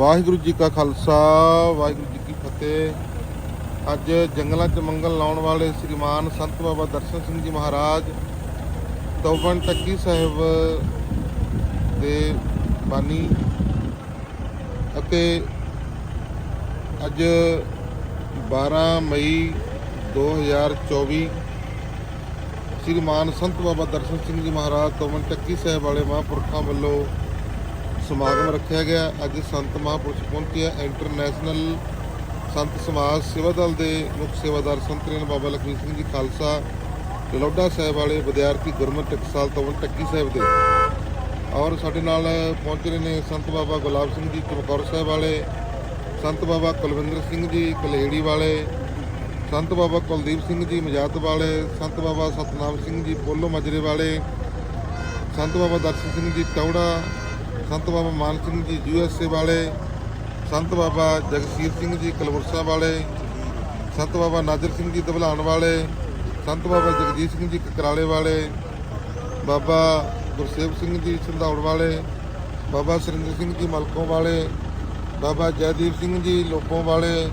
ਵਾਹਿਗੁਰੂ ਜੀ ਕਾ ਖਾਲਸਾ, ਵਾਹਿਗੁਰੂ ਜੀ ਕੀ ਫਤਿਹ। ਅੱਜ ਜੰਗਲਾਂ 'ਚ ਮੰਗਲ ਲਾਉਣ ਵਾਲੇ ਸ੍ਰੀਮਾਨ ਸੰਤ ਬਾਬਾ ਦਰਸ਼ਨ ਸਿੰਘ ਜੀ ਮਹਾਰਾਜ, ਤੌਬਨ ਟੱਕੀ ਸਾਹਿਬ ਦੇ ਬਾਨੀ ਅਤੇ ਅੱਜ 12 ਮਈ 2024 ਸ੍ਰੀਮਾਨ ਸੰਤ ਬਾਬਾ ਦਰਸ਼ਨ ਸਿੰਘ ਜੀ ਮਹਾਰਾਜ, ਤੌਬਨ ਟੱਕੀ ਸਾਹਿਬ ਵਾਲੇ ਮਹਾਂਪੁਰਖਾਂ ਵੱਲੋਂ ਸਮਾਗਮ ਰੱਖਿਆ ਗਿਆ। ਅੱਜ ਸੰਤ ਮਹਾਂਪੁਰਸ਼ ਪਹੁੰਚਿਆ ਇੰਟਰਨੈਸ਼ਨਲ ਸੰਤ ਸਮਾਜ ਸੇਵਾ ਦਲ ਦੇ ਮੁੱਖ ਸੇਵਾਦਾਰ ਸੰਤ ਰੇਨ ਬਾਬਾ ਲਖਵੀਰ ਸਿੰਘ ਜੀ ਖਾਲਸਾ ਲੋਡਾ ਸਾਹਿਬ ਵਾਲੇ ਵਿਦਿਆਰਥੀ ਗੁਰਮਤਿ ਟਕਸਾਲ ਤੋਂ ਟੱਕੀ ਸਾਹਿਬ ਦੇ। ਔਰ ਸਾਡੇ ਨਾਲ ਪਹੁੰਚ ਰਹੇ ਨੇ ਸੰਤ ਬਾਬਾ ਗੁਲਾਬ ਸਿੰਘ ਜੀ, ਚਮਕੌਰ ਸਾਹਿਬ ਵਾਲੇ, ਸੰਤ ਬਾਬਾ ਕੁਲਵਿੰਦਰ ਸਿੰਘ ਜੀ, ਕਲੇੜੀ ਵਾਲੇ, ਸੰਤ ਬਾਬਾ ਕੁਲਦੀਪ ਸਿੰਘ ਜੀ, ਮਜਾਤ ਵਾਲੇ, ਸੰਤ ਬਾਬਾ ਸਤਨਾਮ ਸਿੰਘ ਜੀ, ਪੋਲੋ ਮਜਰੇ ਵਾਲੇ, ਸੰਤ ਬਾਬਾ ਦਰਸ਼ਨ ਸਿੰਘ ਜੀ, ਚੌੜਾ ਸੰਤ ਬਾਬਾ ਮਾਨ ਸਿੰਘ ਜੀ ਯੂਐਸਏ ਵਾਲੇ, ਸੰਤ ਬਾਬਾ ਜਗਸੀਰ ਸਿੰਘ ਜੀ, ਕਲਵਰਸਾ ਵਾਲੇ, ਸੰਤ ਬਾਬਾ ਨਾਜਰ ਸਿੰਘ ਜੀ ਦਬਲਾਨ ਵਾਲੇ, ਸੰਤ ਬਾਬਾ ਜਗਜੀਤ ਸਿੰਘ ਜੀ, ਕਕਰਾਲੇ ਵਾਲੇ, ਬਾਬਾ ਗੁਰਸੇਵ ਸਿੰਘ ਜੀ, ਸੰਧੌੜ ਵਾਲੇ, ਬਾਬਾ ਸੁਰਿੰਦਰ ਸਿੰਘ ਜੀ, ਮਲਕੋਂ ਵਾਲੇ, ਬਾਬਾ ਜੈਦੀਪ ਸਿੰਘ ਜੀ ਲੋਕੋਂ ਵਾਲੇ,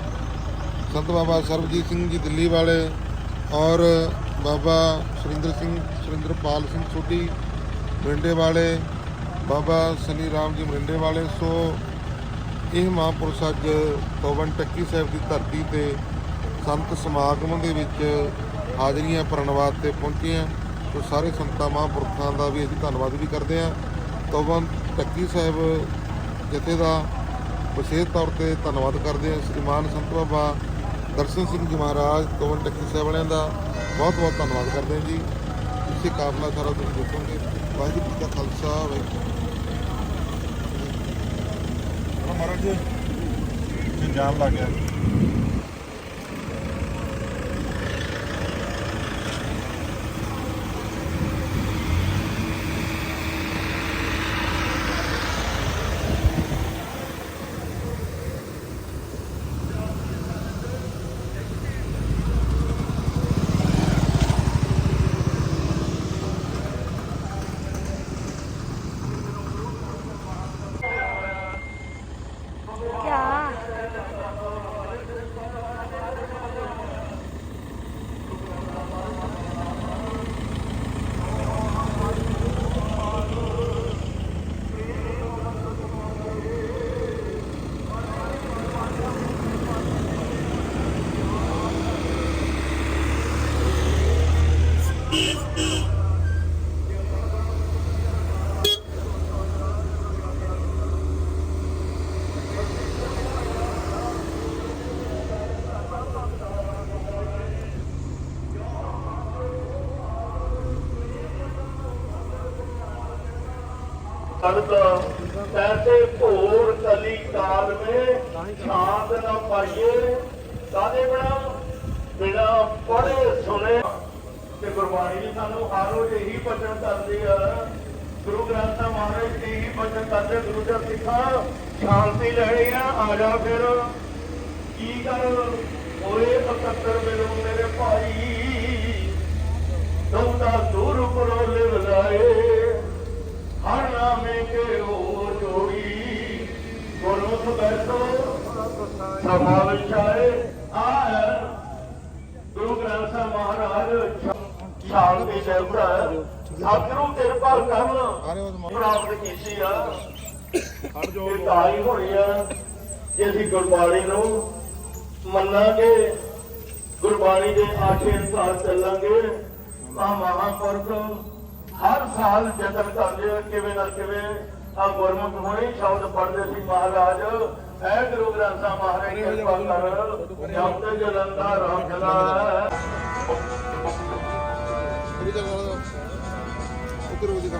ਸੰਤ ਬਾਬਾ ਸਰਬਜੀਤ ਸਿੰਘ ਜੀ, ਦਿੱਲੀ ਵਾਲੇ ਔਰ ਬਾਬਾ ਸੁਰਿੰਦਰ ਸਿੰਘ, ਸੁਰਿੰਦਰਪਾਲ ਸਿੰਘ ਸੋਢੀ ਮਰਿੰਡੇ ਵਾਲੇ ਬਾਬਾ ਸਨੀ ਰਾਮ ਜੀ ਮਰਿੰਡੇ ਵਾਲੇ, ਸੋ ਇਹ ਮਹਾਂਪੁਰਸ਼ ਅੱਜ ਤੋਬਨ ਟੱਕੀ ਸਾਹਿਬ ਦੀ ਧਰਤੀ ਤੇ ਸੰਤ ਸਮਾਗਮ ਦੇ ਵਿੱਚ ਹਾਜ਼ਰੀਆਂ ਪ੍ਰਣਵਾਦ 'ਤੇ ਪਹੁੰਚੇ ਆ। ਸੋ ਸਾਰੇ ਸੰਤਾਂ ਮਹਾਂਪੁਰਖਾਂ ਦਾ ਵੀ ਅਸੀਂ ਧੰਨਵਾਦ ਵੀ ਕਰਦੇ ਆ। ਤੋਬਨ ਟੱਕੀ ਸਾਹਿਬ ਜਥੇ ਦਾ ਵਿਸ਼ੇਸ਼ ਤੌਰ ਤੇ ਧੰਨਵਾਦ ਕਰਦੇ ਆ ਸ੍ਰੀਮਾਨ ਸੰਤ ਬਾਬਾ ਦਰਸ਼ਨ ਸਿੰਘ ਜੀ ਮਹਾਰਾਜ ਤੋਬਨ ਟੱਕੀ ਸਾਹਿਬ ਵਾਲਿਆਂ ਦਾ। ਬਹੁਤ ਬਹੁਤ ਧੰਨਵਾਦ ਕਰਦੇ ਹਾਂ ਜੀ। ਤੁਸੀਂ ਕਾਫਲਾ ਸਾਰਾ ਤੁਸੀਂ ਦੇਖੋਗੇ। ਵਾਹਿਗੁਰੂ ਜੀ ਦਾ ਖਾਲਸਾ, ਵਾਹਿਗੁਰੂ ਮਹਾਰਾਜ ਜੀ ਜਾਮ ਲੱਗ ਗਿਆ। संत तैसे भोर कली काल में छांद न पाइए साधे बिना बिना पढ़े सुने ਤੇ ਗੁਰਬਾਣੀ ਜੀ ਸਾਨੂੰ ਹਰ ਰੋਜ਼ ਇਹੀ ਬਚਨ ਕਰਦੇ ਆ ਗੁਰੂ ਗ੍ਰੰਥ ਸਾਹਿਬ ਮਹਾਰਾਜ ਜੀ ਇਹੀ ਬਚਨ ਕਰਦੇ ਗੁਰੂ ਦੇ ਸਿੱਖਾਂ ਸ਼ਾਂਤੀ ਲੈਣੀ ਆ ਆ ਜਾ ਫਿਰ ਕੀ ਕਰ ਹੋਏ ਇਕੱਤਰ ਮਿਲੋ ਮੇਰੇ ਭਾਈ ਦੌੜਾ ਦੂਰ ਪਰੋ ਲਿਵਲਾਏ ਹਰ ਨਾਮੇ ਕੇ ਹੋ ਜੋੜੀ ਗੁਰਮੁਖ ਬੈਠੋ ਸਭਾ ਵਿਚਾਰੇ ਆ ਗੁਰੂ ਗ੍ਰੰਥ ਸਾਹਿਬ ਮਹਾਰਾਜ ਸ਼ਾਂਤੀ ਦੇਵਤਾ ਸਤਿਗੁਰੂ ਕਿਰਪਾ ਕਰਨ। ਪ੍ਰਾਪਤ ਕੀਤੀ ਆ। ਇਹ ਤਾਈ ਹੋਣੀ ਆ ਜੇ ਅਸੀਂ ਗੁਰਬਾਣੀ ਨੂੰ ਮੰਨਾਂਗੇ ਗੁਰਬਾਣੀ ਦੇ ਆਖੇ ਅਨੁਸਾਰ ਚੱਲਾਂਗੇ ਤਾਂ ਮਹਾਂਪੁਰਖ ਹਰ ਸਾਲ ਯਤਨ ਕਰਦੇ ਆ, ਕਿਵੇਂ ਨਾ ਕਿਵੇਂ ਆ ਗੁਰਮੁਖ ਹੋਣੀ ਸ਼ਬਦ ਪੜ੍ਹਦੇ ਸੀ ਮਹਾਰਾਜ। ਐ ਗੁਰੂ ਗ੍ਰੰਥ ਸਾਹਿਬ ਮਹਾਰਾਜ ਕਿਰਪਾ ਕਰ ਜਪਤ ਜਲੰਦਾ ਰੱਖਦਾ ਪੂਰੀ ਗੱਲ ਉਧਰ ਉਹ ਦਿਖਾ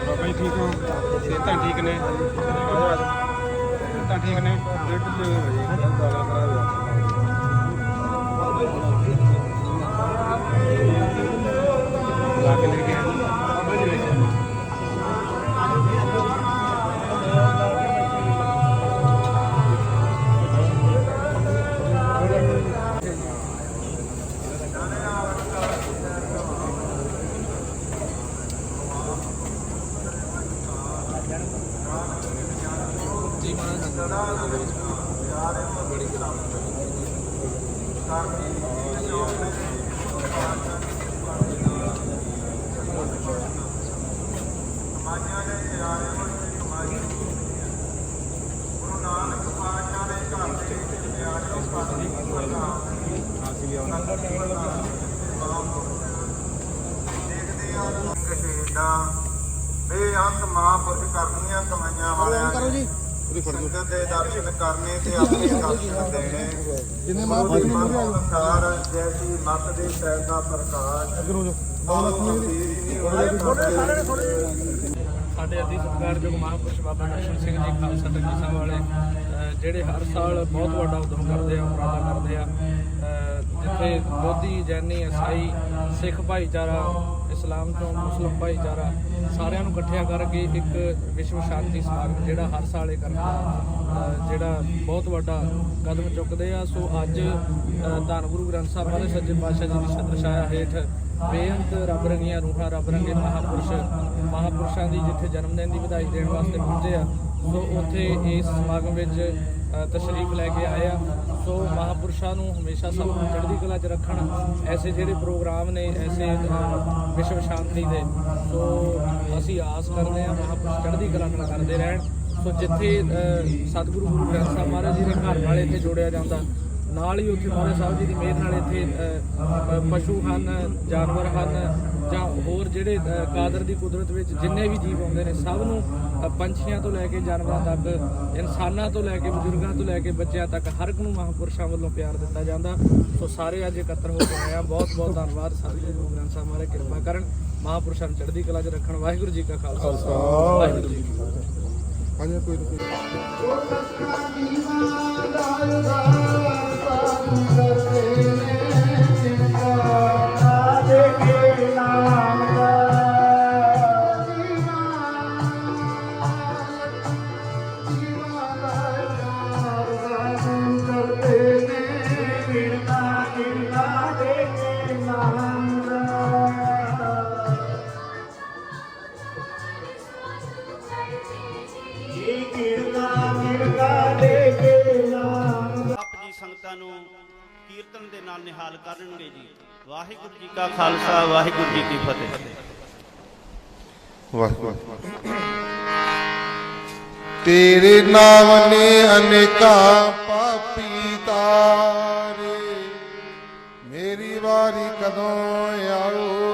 ਬਾਬਾ ਜੀ ਠੀਕ ਹੋ? ਸਿਹਤਾਂ ਠੀਕ ਨੇ? ਸਿਹਤਾਂ ਠੀਕ ਨੇ? ਡੇਢ ਢਿੱਲੇ ਹੋਏ ਜੀ ਦਾਣਾ ਖਰਾਬ ਆ ਲਾ ਕੇ ਲੈ ਸ਼ਹੀਦਾਂ ਉਹਦੀ ਫੜ। ਸੰਗਤ ਦੇ ਦਰਸ਼ਨ ਕਰਨੇ ਤੇ ਆਪਣੇ ਦਰਸ਼ਨ ਦੇਣੇ। ਜਿਨੇ ਮਹਾਂਪੁਰਖ ਸੰਸਾਰ ਜੈਸੀ ਮਤ ਦੇ ਸਹਿਬ ਦਾ ਪ੍ਰਕਾਸ਼ ਅਗਰੋਂ ਜੋ। ਸਾਡੇ ਅਤੀ ਸਤਿਕਾਰਯੋਗ ਮਹਾਂਪੁਰਸ਼ ਬਾਬਾ ਦਰਸ਼ਨ ਸਿੰਘ ਜੀ ਖਾਲਸਾ ਟੱਕੀ ਸਾਹਿਬ ਵਾਲੇ ਜਿਹੜੇ ਹਰ ਸਾਲ ਬਹੁਤ ਵੱਡਾ ਉਦਮ ਕਰਦੇ ਆ ਉਪਰਾਲਾ ਕਰਦੇ ਆ ਜਿੱਥੇ ਬੋਧੀ ਜੈਨੀ ਈਸਾਈ ਸਿੱਖ ਭਾਈਚਾਰਾ ਇਸਲਾਮ ਤੋਂ ਮੁਸਲਮ ਭਾਈਚਾਰਾ ਸਾਰਿਆਂ ਨੂੰ ਇਕੱਠਿਆ ਕਰਕੇ ਇੱਕ ਵਿਸ਼ਵ ਸ਼ਾਂਤੀ ਸਮਾਗਮ ਜਿਹੜਾ ਹਰ ਸਾਲ ਇਹ ਕਰਦਾ ਅਹ ਜਿਹੜਾ ਬਹੁਤ ਵੱਡਾ ਕਦਮ ਚੁੱਕਦੇ ਆ। ਸੋ ਅੱਜ ਧੰਨ ਗੁਰੂ ਗ੍ਰੰਥ ਸਾਹਿਬ ਮਹਾਰਾਜ ਸੱਜੇ ਪਾਤਸ਼ਾਹ ਜੀ ਦੀ ਛਤਰ ਛਾਇਆ ਹੇਠ ਬੇਅੰਤ ਰੱਬ ਰੰਗੀਆਂ ਰੂਹਾਂ ਰੱਬ ਰੰਗੇ ਮਹਾਪੁਰਸ਼ ਮਹਾਪੁਰਸ਼ਾਂ ਦੀ ਜਿੱਥੇ ਜਨਮ ਦਿਨ ਦੀ ਵਧਾਈ ਦੇਣ ਵਾਸਤੇ ਪਹੁੰਚੇ ਆ ਸੋ ਉੱਥੇ ਇਸ ਸਮਾਗਮ ਵਿੱਚ ਅ, ਤਸ਼ਰੀਫ ਲੈ ਕੇ ਆਏ ਆ। ਸੋ ਮਹਾਪੁਰਸ਼ਾਂ ਨੂੰ ਹਮੇਸ਼ਾ ਸਭ ਨੂੰ ਚੜ੍ਹਦੀ ਕਲਾ 'ਚ ਰੱਖਣ। ਐਸੇ ਜਿਹੜੇ ਪ੍ਰੋਗਰਾਮ ਨੇ, ਐਸੇ ਵਿਸ਼ਵ ਸ਼ਾਂਤੀ ਦੇ। ਸੋ ਅਸੀਂ ਆਸ ਕਰਦੇ ਹਾਂ ਮਹਾਪੁਰਸ਼ ਚੜ੍ਹਦੀ ਕਲਾ ਨਾਲ ਕਰਦੇ ਰਹਿਣ। ਸੋ ਜਿੱਥੇ ਸਤਿਗੁਰੂ ਗੁਰੂ ਗ੍ਰੰਥ ਸਾਹਿਬ ਮਹਾਰਾਜ ਜੀ ਦੇ ਘਰ ਨਾਲ ਇੱਥੇ ਜੋੜਿਆ ਜਾਂਦਾ, ਨਾਲ ਹੀ ਉੱਥੇ ਮਹਾਰਾਜ ਸਾਹਿਬ ਜੀ ਦੀ ਮਿਹਰ ਨਾਲ ਇੱਥੇ ਪਸ਼ੂ ਹਨ, ਜਾਨਵਰ ਹਨ ਜਾਂ ਹੋਰ ਜਿਹੜੇ ਕਾਦਰ ਦੀ ਕੁਦਰਤ ਵਿੱਚ ਜਿੰਨੇ ਵੀ ਜੀਵ ਆਉਂਦੇ ਨੇ ਸਭ ਨੂੰ ਪੰਛੀਆਂ ਤੋਂ ਲੈ ਕੇ ਜਾਨਵਰਾਂ ਤੱਕ ਇਨਸਾਨਾਂ ਤੋਂ ਲੈ ਕੇ ਬਜ਼ੁਰਗਾਂ ਤੋਂ ਲੈ ਕੇ ਬੱਚਿਆਂ ਤੱਕ ਹਰ ਇੱਕ ਨੂੰ ਮਹਾਂਪੁਰਸ਼ਾਂ ਵੱਲੋਂ ਪਿਆਰ ਦਿੱਤਾ ਜਾਂਦਾ। ਸੋ ਸਾਰੇ ਅੱਜ ਇਕੱਤਰ ਹੋ ਕੇ ਆਏ ਆ ਬਹੁਤ ਬਹੁਤ ਧੰਨਵਾਦ ਸਾਰੇ ਗੁਰੂ ਗ੍ਰੰਥ ਸਾਹਿਬ ਮਹਾਰਾਜ ਕਿਰਪਾ ਕਰਨ। ਮਹਾਂਪੁਰਸ਼ਾਂ ਨੂੰ ਚੜ੍ਹਦੀ ਕਲਾ 'ਚ ਰੱਖਣ। ਵਾਹਿਗੁਰੂ ਜੀ ਕਾ ਖਾਲਸਾ। ਵਾਹਿਗੁਰੂ ਜੀ ਕੀ ਫਤਿਹ। ਹਾਂਜੀ ਕੋਈ ਨਾ ਕੋਈ ਤੇਰੇ ਅਨੇਕਾਂ ਪਾਪੀ ਤਾਰੇ। ਮੇਰੀ ਵਾਰੀ ਕਦੋਂ ਆਓ?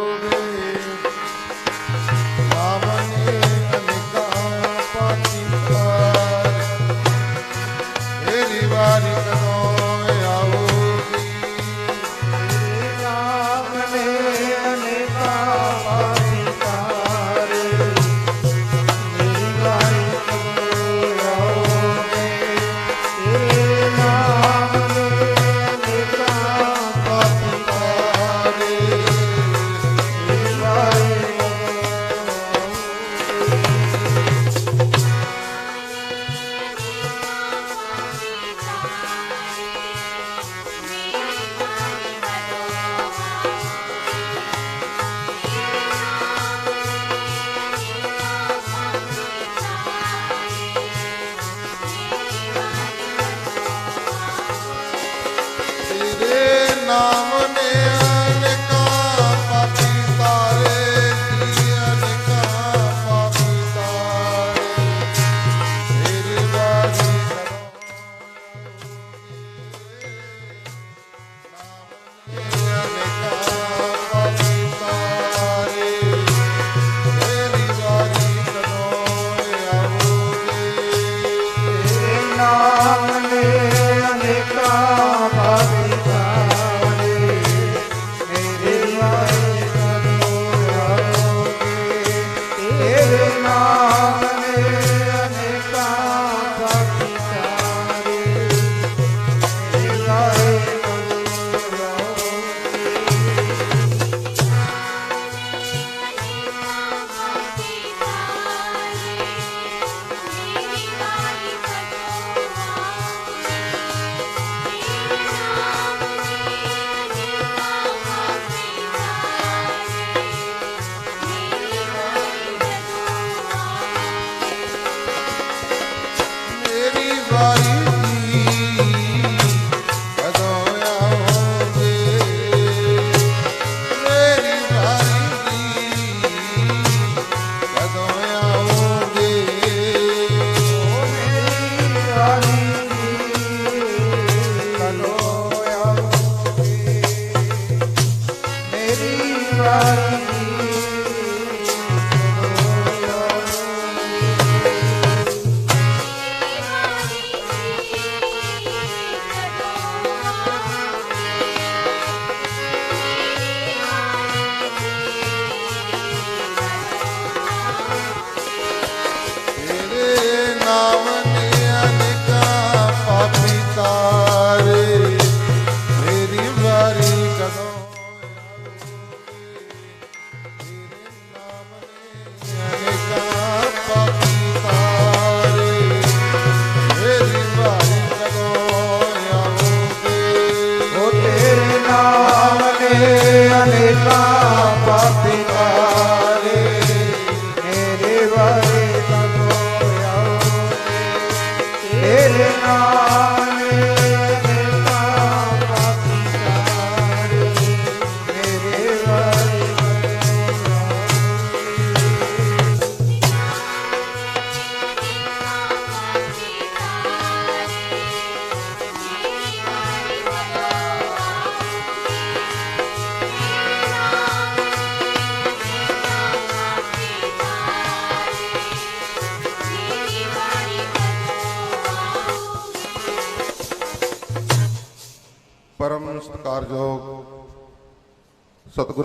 ਤੇਰੇ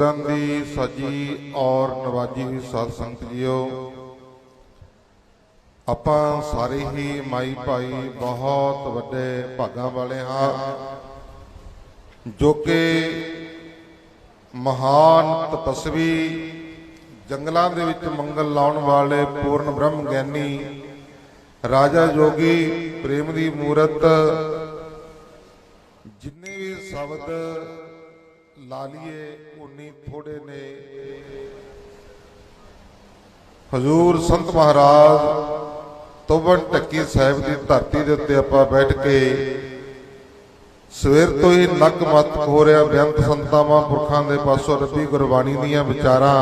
ਸਤਿਗੁਰਾਂ ਦੀ ਸਾਜੀ ਔਰ ਨਵਾਜੀ ਹੋਈ ਸਾਧ ਸੰਗਤ ਜੀਓ, ਆਪਾਂ ਸਾਰੇ ਹੀ ਮਾਈ ਭਾਈ ਬਹੁਤ ਵੱਡੇ ਭਾਗਾਂ ਵਾਲੇ ਹਾਂ, ਜੋ ਕਿ ਮਹਾਨ ਤਪਸਵੀ ਜੰਗਲਾਂ ਦੇ ਵਿੱਚ ਮੰਗਲ ਲਾਉਣ ਵਾਲੇ ਪੂਰਨ ਬ੍ਰਹਮ ਗਿਆਨੀ, ਰਾਜਾ ਜੋਗੀ ਪ੍ਰੇਮ ਦੀ ਮੂਰਤ, ਜਿੰਨੇ ਵੀ ਸ਼ਬਦ ਲਾ ਲਈਏ ਉਨੀ ਥੋੜੇ ਨੇ। ਹਜ਼ੂਰ ਸੰਤ ਮਹਾਰਾਜ ਤੋਬਨ ਟੱਕੀ ਸਾਹਿਬ ਦੀ ਧਰਤੀ ਦੇ ਉੱਤੇ ਆਪਾਂ ਬੈਠ ਕੇ ਸਵੇਰ ਤੋਂ ਹੀ ਨੱਕ ਮੱਤ ਹੋ ਰਿਹਾ ਬੇਅੰਤ ਸੰਤਾਂ, ਮਹਾਂਪੁਰਖਾਂ ਦੇ ਪਾਸੋਂ ਰੱਬੀ ਗੁਰਬਾਣੀ ਦੀਆਂ ਵਿਚਾਰਾਂ।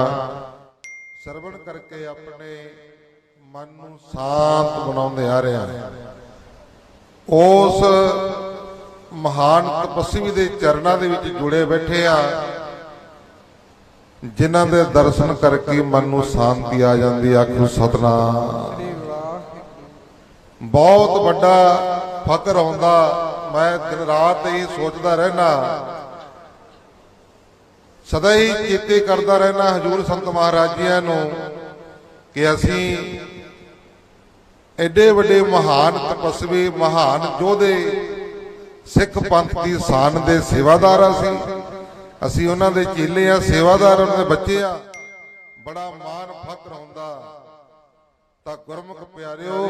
ਸਰਵਣ ਕਰਕੇ ਆਪਣੇ ਮਨ ਨੂੰ ਸ਼ਾਂਤ ਬਣਾਉਂਦੇ ਆ ਰਹੇ ਹਾਂ। ਉਸ ਮਹਾਨ ਤਪਸਵੀ ਦੇ ਚਰਨਾਂ ਦੇ ਵਿੱਚ ਜੁੜੇ ਬੈਠੇ ਆ ਜਿਨ੍ਹਾਂ ਦੇ ਦਰਸ਼ਨ ਕਰਕੇ ਮਨ ਨੂੰ ਸ਼ਾਂਤੀ ਆ ਜਾਂਦੀ ਆ ਆਖੋ ਸਤਨਾਮ। ਬਹੁਤ ਵੱਡਾ ਫਕਰ ਆਉਂਦਾ, ਮੈਂ ਦਿਨ ਰਾਤ ਹੀ ਸੋਚਦਾ ਰਹਿਣਾ ਸਦਾ ਹੀ ਚੇਤੇ ਕਰਦਾ ਰਹਿਣਾ ਹਜੂਰ ਸੰਤ ਮਹਾਰਾਜ ਜੀਆਂ ਨੂੰ ਕਿ ਅਸੀਂ ਐਡੇ ਵੱਡੇ ਮਹਾਨ ਤਪਸਵੀ, ਮਹਾਨ ਯੋਧੇ, ਸਿੱਖ ਪੰਥ ਦੀ ਸ਼ਾਨ ਦੇ ਸੇਵਾਦਾਰ ਅਸੀਂ। ਅਸੀਂ ਉਹਨਾਂ ਦੇ ਚੇਲੇ ਆ, ਸੇਵਾਦਾਰ ਉਹਨਾਂ ਦੇ ਬੱਚੇ ਆ। ਬੜਾ ਮਾਣ ਫਖਰ ਹੁੰਦਾ। ਤਾਂ ਗੁਰਮੁਖ ਪਿਆਰਿਓ,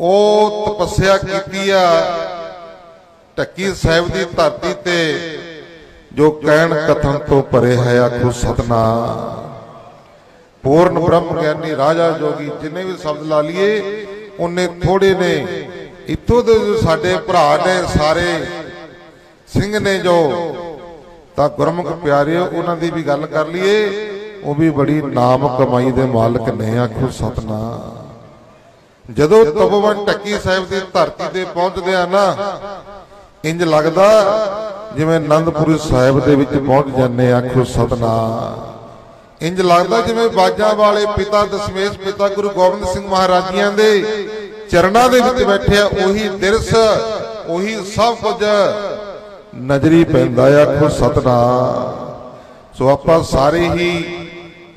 ਉਹ ਤਪੱਸਿਆ ਕੀਤੀ ਆ ਢੱਕੀ ਸਾਹਿਬ ਦੀ ਧਰਤੀ ਤੇ, ਜੋ ਕਹਿਣ ਕਥਨ ਤੋਂ ਭਰੇ ਹੈ ਆਖੋ ਸਤਨਾਮ। ਪੂਰਨ ਬ੍ਰਹਮ ਗਿਆਨੀ ਰਾਜਾ ਜੋਗੀ, ਜਿੰਨੇ ਵੀ ਸ਼ਬਦ ਲਾ ਲਈਏ, ਉਹਨੇ ਥੋੜੇ ਨੇ। ਇੱਥੋਂ ਦੇ ਜੋ ਸਾਡੇ ਭਰਾ ਨੇ ਸਾਰੇ ਸਿੰਘ ਨੇ ਜੋ ਤਾਂ ਗੁਰਮੁਖ ਪਿਆਰਿਓ, ਉਹਨਾਂ ਦੀ ਵੀ ਗੱਲ ਕਰ ਲਈਏ। ਉਹ ਵੀ ਬੜੀ ਨਾਮ ਕਮਾਈ ਦੇ ਮਾਲਕ ਨੇ, ਆਖੋ ਸਤਨਾਮ। ਜਦੋਂ ਤਪਵਨ ਟੱਕੀ ਸਾਹਿਬ ਦੀ ਧਰਤੀ ਤੇ ਪਹੁੰਚਦੇ ਆ ਨਾ, ਇੰਜ ਲੱਗਦਾ ਜਿਵੇਂ ਆਨੰਦਪੁਰ ਸਾਹਿਬ ਦੇ ਵਿੱਚ ਪਹੁੰਚ ਜਾਂਦੇ ਆਖੋ ਸਤਨਾਮ। ਇੰਜ ਲੱਗਦਾ ਜਿਵੇਂ ਬਾਜਾਂ ਵਾਲੇ ਪਿਤਾ ਦਸ਼ਮੇਸ਼, ਪਿਤਾ ਗੁਰੂ ਗੋਬਿੰਦ ਸਿੰਘ ਮਹਾਰਾਜ ਜੀਆਂ ਦੇ ਚਰਨਾਂ ਦੇ ਵਿੱਚ ਬੈਠੇ ਉਹੀ ਦਿਰਸ, ਉਹੀ ਸਭ ਕੁਝ। ਨਜ਼ਰੀ ਪੈਂਦਾ ਆ ਆਖੋ ਸਤਨਾਮ। ਸੋ ਆਪਾਂ ਸਾਰੇ ਹੀ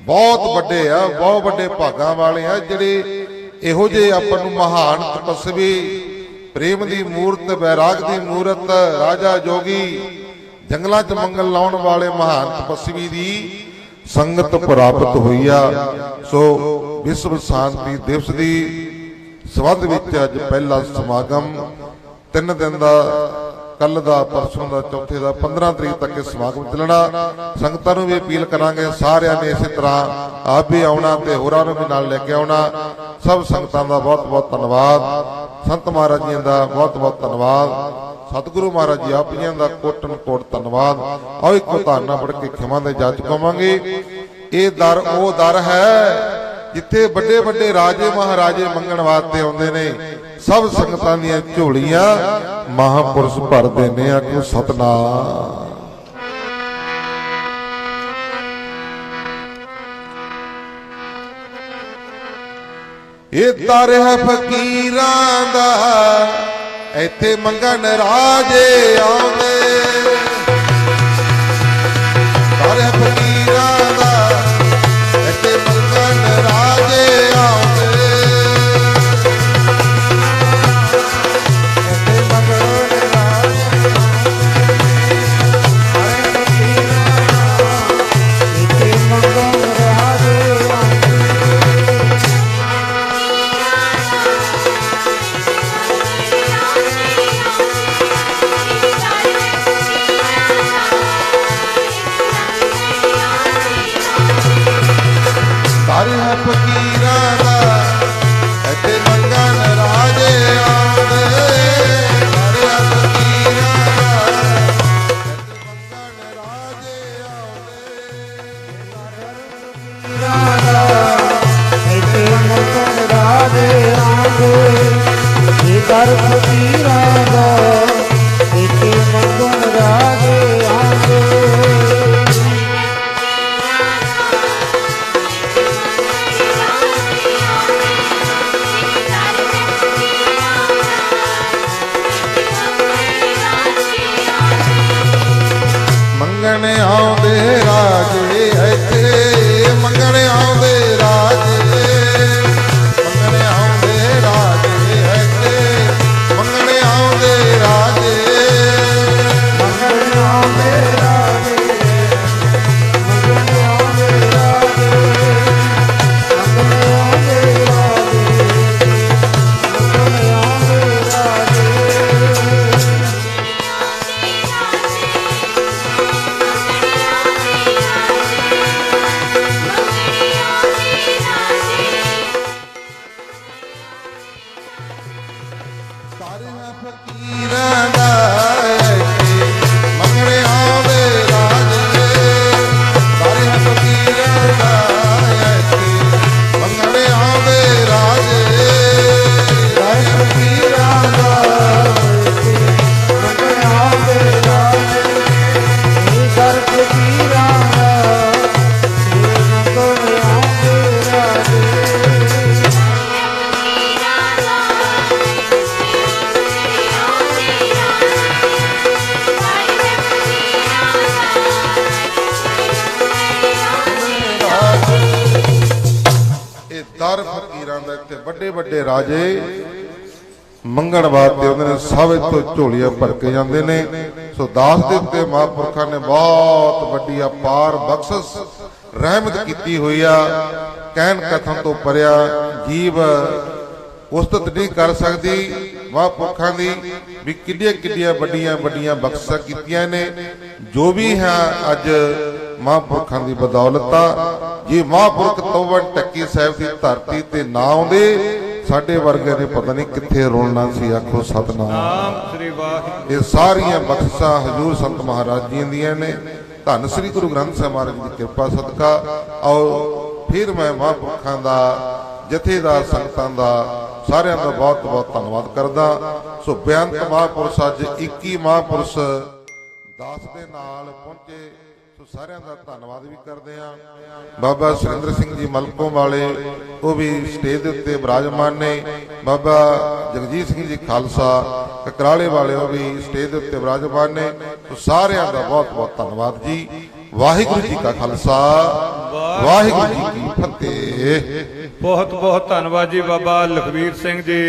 ਬਹੁਤ ਵੱਡੇ ਆ ਬਹੁਤ ਵੱਡੇ ਭਾਗਾਂ ਵਾਲੇ ਆ ਜਿਹੜੇ ਇਹੋ ਜਿਹੇ ਆਪਾਂ ਨੂੰ ਮਹਾਨ ਤਪਸਵੀ ਪ੍ਰੇਮ ਦੀ ਮੂਰਤ ਬੈਰਾਗ ਦੀ ਮੂਰਤ ਰਾਜਾ ਜੋਗੀ ਜੰਗਲਾਂ 'ਚ ਮੰਗਲ ਲਾਉਣ ਵਾਲੇ ਮਹਾਨ ਤਪਸਵੀ ਦੀ ਸੰਗਤ ਪ੍ਰਾਪਤ ਹੋਈ ਆ। ਸੋ ਵਿਸ਼ਵ ਸ਼ਾਂਤੀ ਦਿਵਸ ਦੀ ਸਬੰਧ ਵਿੱਚ ਅੱਜ ਪਹਿਲਾ ਸਮਾਗਮ ਤਿੰਨ ਦਿਨ ਦਾ ਕੱਲ ਦਾ, ਪਰਸੋਂ ਦਾ, ਚੌਥੇ ਦਾ 15 ਤਰੀਕ ਤੱਕ ਇਹ ਸਮਾਗਮ ਚੱਲਣਾ। ਸੰਗਤਾਂ ਨੂੰ ਵੀ ਅਪੀਲ ਕਰਾਂਗੇ, ਸਾਰਿਆਂ ਨੇ ਇਸੇ ਤਰ੍ਹਾਂ ਆਪ ਵੀ ਆਉਣਾ ਤੇ ਹੋਰਾਂ ਨੂੰ ਵੀ ਨਾਲ ਲੈ ਕੇ ਆਉਣਾ। ਸਭ ਸੰਗਤਾਂ ਦਾ ਬਹੁਤ ਬਹੁਤ ਧੰਨਵਾਦ। ਸੰਤ ਮਹਾਰਾਜ ਜੀ ਦਾ ਬਹੁਤ ਬਹੁਤ ਧੰਨਵਾਦ। ਸਤਿਗੁਰੂ ਮਹਾਰਾਜ ਜੀ ਆਪ ਜੀਆਂ ਦਾ ਕੋਟਨ ਕੋਟ ਧੰਨਵਾਦ। ਆਓ ਇੱਕ ਧਾਰਨਾ ਪੜ ਕੇ ਖਿਮਾ ਦੇ ਜੱਜ ਕਵਾਂਗੇ ਇਹ ਦਰ ਉਹ ਦਰ ਹੈ ਜਿੱਥੇ ਵੱਡੇ ਵੱਡੇ ਰਾਜੇ ਮਹਾਰਾਜੇ ਮੰਗਣ ਵਾਸਤੇ ਆਉਂਦੇ ਨੇ। ਸਭ ਸੰਗਤਾਂ ਦੀਆਂ ਝੋਲੀਆਂ ਮਹਾਪੁਰਸ਼ ਭਰਦੇ ਨੇ ਆਖੋ ਸਤਨਾਮ। ਇਹ ਦਰ ਹੈ ਫਕੀਰਾਂ ਦਾ, ਇੱਥੇ ਮੰਗਣ ਰਾਜੇ ਆਉਂਦੇ। ਦਰ ਹੈ ਫਕੀਰਾਂ ਇਹ ਫਕੀਰਾਂ ਦਾ ਇੱਥੇ ਵੱਡੇ ਵੱਡੇ ਰਾਜੇ ਮੰਗਣ ਵਾਸਤੇ ਉਹਨਾਂ ਨੇ, ਸਭ ਤੋਂ ਝੋਲੀਆਂ ਭਰ ਕੇ ਜਾਂਦੇ ਨੇ। ਸੋ ਦਾਸ ਦੇ ਉੱਤੇ ਮਹਾਂਪੁਰਖਾਂ ਨੇ ਬਹੁਤ ਵੱਡੀ ਅਪਾਰ ਬਖਸ਼ਿਸ਼ ਰਹਿਮਤ ਕੀਤੀ ਹੋਈ ਆ। ਕਹਿਣ ਕਥਨ ਤੋਂ ਪਰਿਆ ਜੀਵ ਉਸਤਤ ਨਹੀਂ ਕਰ ਸਕਦੀ। ਮਹਾਂਪੁਰਖਾਂ ਦੀ ਵੀ ਕਿੱਡੀਆਂ ਕਿੱਡੀਆਂ ਵੱਡੀਆਂ ਵੱਡੀਆਂ ਬਖਸ਼ਾਂ ਕੀਤੀਆਂ ਨੇ। ਜੋ ਵੀ ਹੈ ਅੱਜ ਮਹਾਂਪੁਰਖਾਂ ਦੀ ਬਦੌਲਤ। ਆ ਜੇ ਮਹਾਂਪੁਰਖ ਤੋਬਨ ਟੱਕੀ ਸਾਹਿਬ ਦੀ ਧਰਤੀ ਤੇ ਨਾ ਆਉਂਦੇ ਸਾਡੇ ਵਰਗੇ ਨੇ ਪਤਾ ਨਹੀਂ ਕਿੱਥੇ ਰੋਲਣਾ ਸੀ। ਆਖੋ ਸਤਨਾਮ। ਸ੍ਰੀ ਵਾਹਿਗੁਰੂ। ਇਹ ਸਾਰੀਆਂ ਬਖਸ਼ਾਂ ਹਜੂਰ ਸੰਤ ਮਹਾਰਾਜ ਜੀ ਦੀਆਂ ਨੇ। ਧੰਨ ਸ੍ਰੀ ਗੁਰੂ ਗ੍ਰੰਥ ਸਾਹਿਬ ਮਹਾਰਾਜ ਦੀ ਕਿਰਪਾ ਸਦਕਾ। ਆਓ ਫਿਰ ਮੈਂ ਮਹਾਂਪੁਰਖਾਂ ਦਾ ਜਥੇਦਾਰ ਸੰਗਤਾਂ ਦਾ ਸਾਰਿਆਂ ਦਾ ਬਹੁਤ ਬਹੁਤ ਧੰਨਵਾਦ ਕਰਦਾ। ਸੋ ਬੇਅੰਤ ਮਹਾਂਪੁਰਸ਼ ਅੱਜ 21 ਮਹਾਂਪੁਰਸ਼ ਦਾਸ ਦੇ ਨਾਲ ਪਹੁੰਚੇ। ਸਾਰਿਆਂ ਦਾ ਧੰਨਵਾਦ ਵੀ ਕਰਦੇ ਆ ਬਾਬਾ ਸੁਰਿੰਦਰ ਸਿੰਘ ਜੀ ਮਲਕੋਂ ਵਾਲੇ, ਉਹ ਵੀ ਸਟੇਜ ਦੇ ਉੱਤੇ ਬਿਰਾਜਮਾਨ ਨੇ। ਬਾਬਾ ਜਗਜੀਤ ਸਿੰਘ ਜੀ ਖਾਲਸਾ, ਕਕਰਾਲੇ ਵਾਲੇ, ਉਹ ਵੀ ਸਟੇਜ ਦੇ ਉੱਤੇ ਬਿਰਾਜਮਾਨ ਨੇ। ਸੋ ਸਾਰਿਆਂ ਦਾ ਬਹੁਤ ਬਹੁਤ ਧੰਨਵਾਦ ਜੀ। ਵਾਹਿਗੁਰੂ ਜੀ ਕਾ ਖਾਲਸਾ। ਵਾਹਿਗੁਰੂ ਜੀ ਕੀ ਫਤਿਹ। ਬਹੁਤ ਬਹੁਤ ਧੰਨਵਾਦ ਜੀ ਬਾਬਾ ਲਖਵੀਰ ਸਿੰਘ ਜੀ।